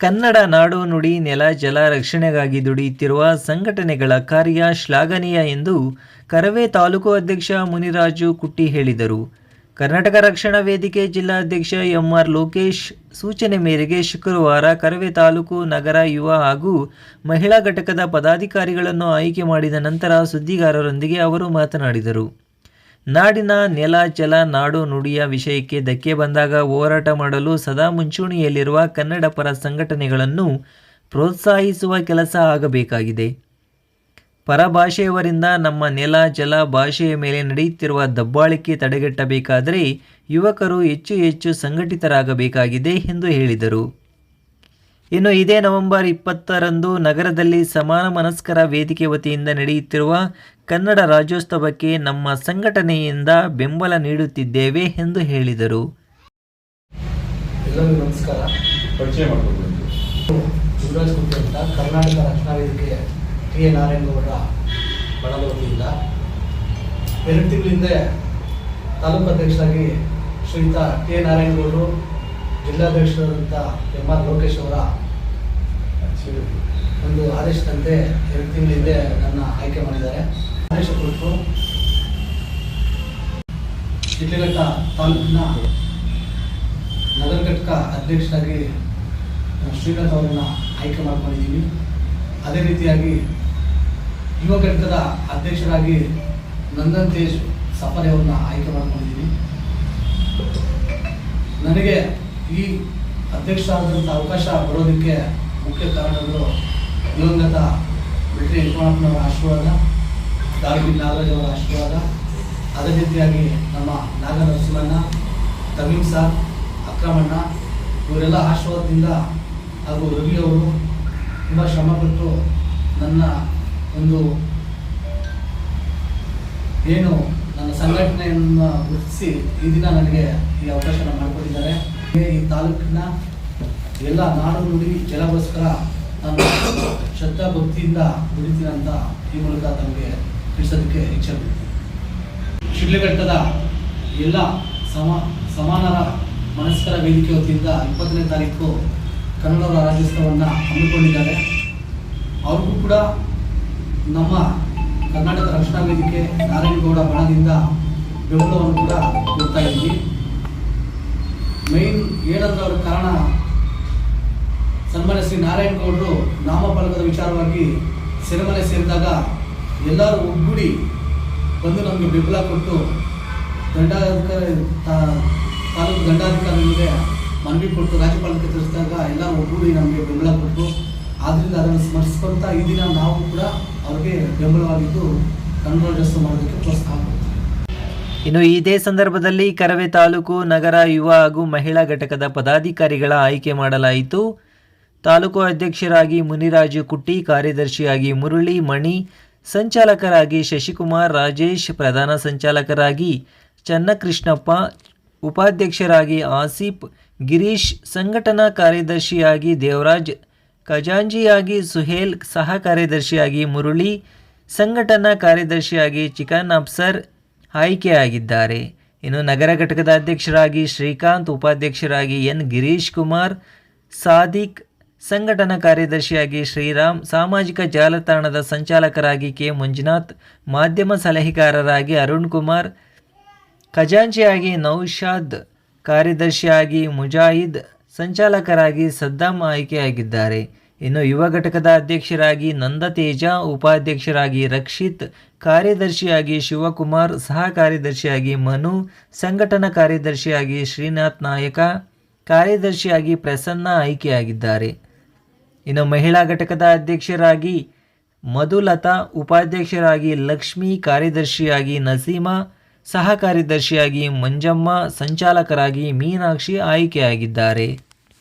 ಕನ್ನಡ ನಾಡು ನುಡಿ ನೆಲ ಜಲ ರಕ್ಷಣೆಗಾಗಿ ದುಡಿಯುತ್ತಿರುವ ಸಂಘಟನೆಗಳ ಕಾರ್ಯ ಶ್ಲಾಘನೀಯ ಎಂದು ಕರವೇ ತಾಲೂಕು ಅಧ್ಯಕ್ಷ ಮುನಿರಾಜು ಕುಟ್ಟಿ ಹೇಳಿದರು. ಕರ್ನಾಟಕ ರಕ್ಷಣಾ ವೇದಿಕೆ ಜಿಲ್ಲಾಧ್ಯಕ್ಷ ಎಂಆರ್ ಲೋಕೇಶ್ ಸೂಚನೆ ಮೇರೆಗೆ ಶುಕ್ರವಾರ ಕರವೇ ತಾಲೂಕು ನಗರ ಯುವ ಹಾಗೂ ಮಹಿಳಾ ಘಟಕದ ಪದಾಧಿಕಾರಿಗಳನ್ನು ಆಯ್ಕೆ ಮಾಡಿದ ನಂತರ ಸುದ್ದಿಗಾರರೊಂದಿಗೆ ಅವರು ಮಾತನಾಡಿದರು. ನಾಡಿನ ನೆಲ, ಜಲ, ನಾಡು ನುಡಿಯ ವಿಷಯಕ್ಕೆ ಧಕ್ಕೆ ಬಂದಾಗ ಹೋರಾಟ ಮಾಡಲು ಸದಾ ಮುಂಚೂಣಿಯಲ್ಲಿರುವ ಕನ್ನಡ ಪರ ಸಂಘಟನೆಗಳನ್ನು ಪ್ರೋತ್ಸಾಹಿಸುವ ಕೆಲಸ ಆಗಬೇಕಾಗಿದೆ. ಪರಭಾಷೆಯವರಿಂದ ನಮ್ಮ ನೆಲ, ಜಲ ಭಾಷೆಯ ಮೇಲೆ ನಡೆಯುತ್ತಿರುವ ದಬ್ಬಾಳಿಕೆ ತಡೆಗಟ್ಟಬೇಕಾದರೆ ಯುವಕರು ಹೆಚ್ಚು ಹೆಚ್ಚು ಸಂಘಟಿತರಾಗಬೇಕಾಗಿದೆ ಎಂದು ಹೇಳಿದರು. ಇನ್ನು ಇದೇ ನವೆಂಬರ್ ಇಪ್ಪತ್ತರಂದು ನಗರದಲ್ಲಿ ಸಮಾನ ಮನಸ್ಕರ ವೇದಿಕೆ ವತಿಯಿಂದ ನಡೆಯುತ್ತಿರುವ ಕನ್ನಡ ರಾಜ್ಯೋತ್ಸವಕ್ಕೆ ನಮ್ಮ ಸಂಘಟನೆಯಿಂದ ಬೆಂಬಲ ನೀಡುತ್ತಿದ್ದೇವೆ ಎಂದು ಹೇಳಿದರು. ಎಲ್ಲರಿಗೂ ನಮಸ್ಕಾರ. ಪರಿಚಯ ಯುವರಾಜ್ ಅಂತ ಕರ್ನಾಟಕ ರಕ್ಷಣಾ ವೇದಿಕೆ ಟಿ ಎ ನಾರಾಯಣಗೌಡರ ಬಣದ ಎರಡು ತಿಂಗಳಿಂದ ತಾಲೂಕು ಅಧ್ಯಕ್ಷರಾಗಿ ಶ್ರೀಯುತ ಟಿ ಎ ನಾರಾಯಣಗೌಡರು ಜಿಲ್ಲಾಧ್ಯಕ್ಷರಾದಂಥ ಎಂ ಆರ್ ಲೋಕೇಶ್ ಅವರ ಒಂದು ಆದೇಶದಂತೆ ಎರಡು ತಿಂಗಳ ಹಿಂದೆ ನನ್ನ ಆಯ್ಕೆ ಮಾಡಿದ್ದಾರೆ. ಆದೇಶ ಕೊಟ್ಟು ಶಿಡ್ಲಘಟ್ಟ ತಾಲೂಕಿನ ನಗರ ಘಟಕ ಅಧ್ಯಕ್ಷರಾಗಿ ಶ್ರೀನಾಥ್ ಅವರನ್ನು ಆಯ್ಕೆ ಮಾಡ್ಕೊಂಡಿದ್ದೀನಿ. ಅದೇ ರೀತಿಯಾಗಿ ಯುವ ಘಟಕದ ಅಧ್ಯಕ್ಷರಾಗಿ ನಂದನ್ ತೇಜ್ ಸಫಾರಿ ಅವ್ರನ್ನ ಆಯ್ಕೆ ಮಾಡ್ಕೊಂಡಿದ್ದೀನಿ. ನನಗೆ ಈ ಅಧ್ಯಕ್ಷ ಆದಂಥ ಅವಕಾಶ ಬರೋದಕ್ಕೆ ಮುಖ್ಯ ಕಾರಣಗಳು ದಿವಂಗತ ಬಿಟ್ರಿ ಯಜಮಾನಪ್ಪನವರ ಆಶೀರ್ವಾದ ದಾರ್ಗಿ ನಾಗರಾಜ್ ಅವರ ಆಶೀರ್ವಾದ ಅದೇ ರೀತಿಯಾಗಿ ನಮ್ಮ ನಾಗನರಸಿಂಹಣ್ಣ ತಮೀಮ್ ಸಾರ್ ಅಕ್ರಮಣ್ಣ, ಇವರೆಲ್ಲ ಆಶೀರ್ವಾದದಿಂದ ಹಾಗೂ ರವಿ ಅವರು ತುಂಬ ಶ್ರಮಪಟ್ಟು ನನ್ನ ಒಂದು ಏನು ನನ್ನ ಸಂಘಟನೆಯನ್ನು ಗುರುತಿಸಿ ಈ ದಿನ ನನಗೆ ಈ ಅವಕಾಶ ಈ ತಾಲೂಕಿನ ಎಲ್ಲ ನಾಡು ನುಡಿ ಜಲಗೋಸ್ಕರ ನಾನು ಶ್ರದ್ಧಾ ಭಕ್ತಿಯಿಂದ ದುಡಿತೀನಿ ಅಂತ ಈ ಮೂಲಕ ತಮಗೆ ತಿಳಿಸೋದಕ್ಕೆ ಇಚ್ಛೆ ಶಿಡ್ಲಘಟ್ಟದ ಎಲ್ಲ ಸಮ, ಸಮಾನರ ಮನಸ್ಕರ ವೇದಿಕೆ ವತಿಯಿಂದ ಇಪ್ಪತ್ತನೇ ತಾರೀಕು ಕನ್ನಡ ರಾಜ್ಯೋತ್ಸವವನ್ನು ಹಮ್ಮಿಕೊಂಡಿದ್ದಾರೆ. ಅವ್ರಿಗೂ ಕೂಡ ನಮ್ಮ ಕರ್ನಾಟಕ ರಕ್ಷಣಾ ವೇದಿಕೆ ನಾರಾಯಣಗೌಡ ಬಣದಿಂದ ಬೆಂಬಲವನ್ನು ಕೂಡ ಕೊಡ್ತಾ ಇದ್ವಿ ಮೈನ್ ಏನಂದ್ರೆ ಅವ್ರ ಕಾರಣ ಸನ್ಮಾನ್ಯ ಶ್ರೀ ನಾರಾಯಣಗೌಡರು ನಾಮಫಲಕದ ವಿಚಾರವಾಗಿ ಸೆರೆಮನೆ ಸೇರಿದಾಗ ಎಲ್ಲರೂ ಒಗ್ಗೂಡಿ ಬಂದು ನಮಗೆ ಬೆಂಬಲ ಕೊಟ್ಟು ದಂಡಾಧಿಕಾರಿ ತಾಲೂಕು ದಂಡಾಧಿಕಾರಿಗಳಿಗೆ ಮನವಿ ಕೊಟ್ಟು ರಾಜ್ಯಪಾಲಕ್ಕೆ ತಿಳಿಸಿದಾಗ ಎಲ್ಲರೂ ಒಗ್ಗೂಡಿ ನಮಗೆ ಬೆಂಬಲ ಕೊಟ್ಟು ಆದ್ದರಿಂದ ಅದನ್ನು ಸ್ಮರಿಸ್ಕೊಂತ ಈ ದಿನ ನಾವು ಕೂಡ ಅವ್ರಿಗೆ ಬೆಂಬಲವಾಗಿದ್ದು ಕನ್ನಡ ಮಾಡೋದಕ್ಕೆ ಪ್ರೋತ್ಸಾಹ ಇನ್ನು ಇದೇ ಸಂದರ್ಭದಲ್ಲಿ ಕರವೆ ತಾಲೂಕು ನಗರ ಯುವ ಹಾಗೂ ಮಹಿಳಾ ಘಟಕದ ಪದಾಧಿಕಾರಿಗಳ ಆಯ್ಕೆ ಮಾಡಲಾಯಿತು. ತಾಲೂಕು ಅಧ್ಯಕ್ಷರಾಗಿ ಮುನಿರಾಜು ಕುಟ್ಟಿ, ಕಾರ್ಯದರ್ಶಿಯಾಗಿ ಮುರಳಿ ಮಣಿ, ಸಂಚಾಲಕರಾಗಿ ಶಶಿಕುಮಾರ್ ರಾಜೇಶ್, ಪ್ರಧಾನ ಸಂಚಾಲಕರಾಗಿ ಚನ್ನಕೃಷ್ಣಪ್ಪ, ಉಪಾಧ್ಯಕ್ಷರಾಗಿ ಆಸಿಫ್ ಗಿರೀಶ್, ಸಂಘಟನಾ ಕಾರ್ಯದರ್ಶಿಯಾಗಿ ದೇವರಾಜ್ ಖಜಾಂಜಿಯಾಗಿ ಸುಹೇಲ್, ಸಹ ಕಾರ್ಯದರ್ಶಿಯಾಗಿ ಮುರಳಿ, ಸಂಘಟನಾ ಕಾರ್ಯದರ್ಶಿಯಾಗಿ ಚಿಕನ್ ಅಫ್ಸರ್ ಆಯ್ಕೆಯಾಗಿದ್ದಾರೆ. ಇನ್ನು ನಗರ ಘಟಕದ ಅಧ್ಯಕ್ಷರಾಗಿ ಶ್ರೀಕಾಂತ್, ಉಪಾಧ್ಯಕ್ಷರಾಗಿ ಎನ್. ಗಿರೀಶ್ ಕುಮಾರ್, ಸಾದಿಕ್ ಸಂಘಟನಾ ಕಾರ್ಯದರ್ಶಿಯಾಗಿ ಶ್ರೀರಾಮ್, ಸಾಮಾಜಿಕ ಜಾಲತಾಣದ ಸಂಚಾಲಕರಾಗಿ ಕೆ. ಮಂಜುನಾಥ್, ಮಾಧ್ಯಮ ಸಲಹೆಗಾರರಾಗಿ ಅರುಣ್ ಕುಮಾರ್, ಖಜಾಂಚಿಯಾಗಿ ನೌಶಾದ್, ಕಾರ್ಯದರ್ಶಿಯಾಗಿ ಮುಜಾಹಿದ್, ಸಂಚಾಲಕರಾಗಿ ಸದ್ದಾಂ ಆಯ್ಕೆಯಾಗಿದ್ದಾರೆ. ಇನ್ನು ಯುವ ಘಟಕದ ಅಧ್ಯಕ್ಷರಾಗಿ ನಂದತೇಜ ಉಪಾಧ್ಯಕ್ಷರಾಗಿ ರಕ್ಷಿತ್, ಕಾರ್ಯದರ್ಶಿಯಾಗಿ ಶಿವಕುಮಾರ್, ಸಹ ಕಾರ್ಯದರ್ಶಿಯಾಗಿ ಮನು, ಸಂಘಟನಾ ಕಾರ್ಯದರ್ಶಿಯಾಗಿ ಶ್ರೀನಾಥ್ ನಾಯಕ, ಕಾರ್ಯದರ್ಶಿಯಾಗಿ ಪ್ರಸನ್ನ ಆಯ್ಕೆಯಾಗಿದ್ದಾರೆ. ಇನ್ನು ಮಹಿಳಾ ಘಟಕದ ಅಧ್ಯಕ್ಷರಾಗಿ ಮಧುಲತಾ, ಉಪಾಧ್ಯಕ್ಷರಾಗಿ ಲಕ್ಷ್ಮಿ, ಕಾರ್ಯದರ್ಶಿಯಾಗಿ ನಸೀಮಾ, ಸಹ ಕಾರ್ಯದರ್ಶಿಯಾಗಿ ಮಂಜಮ್ಮ, ಸಂಚಾಲಕರಾಗಿ ಮೀನಾಕ್ಷಿ ಆಯ್ಕೆಯಾಗಿದ್ದಾರೆ.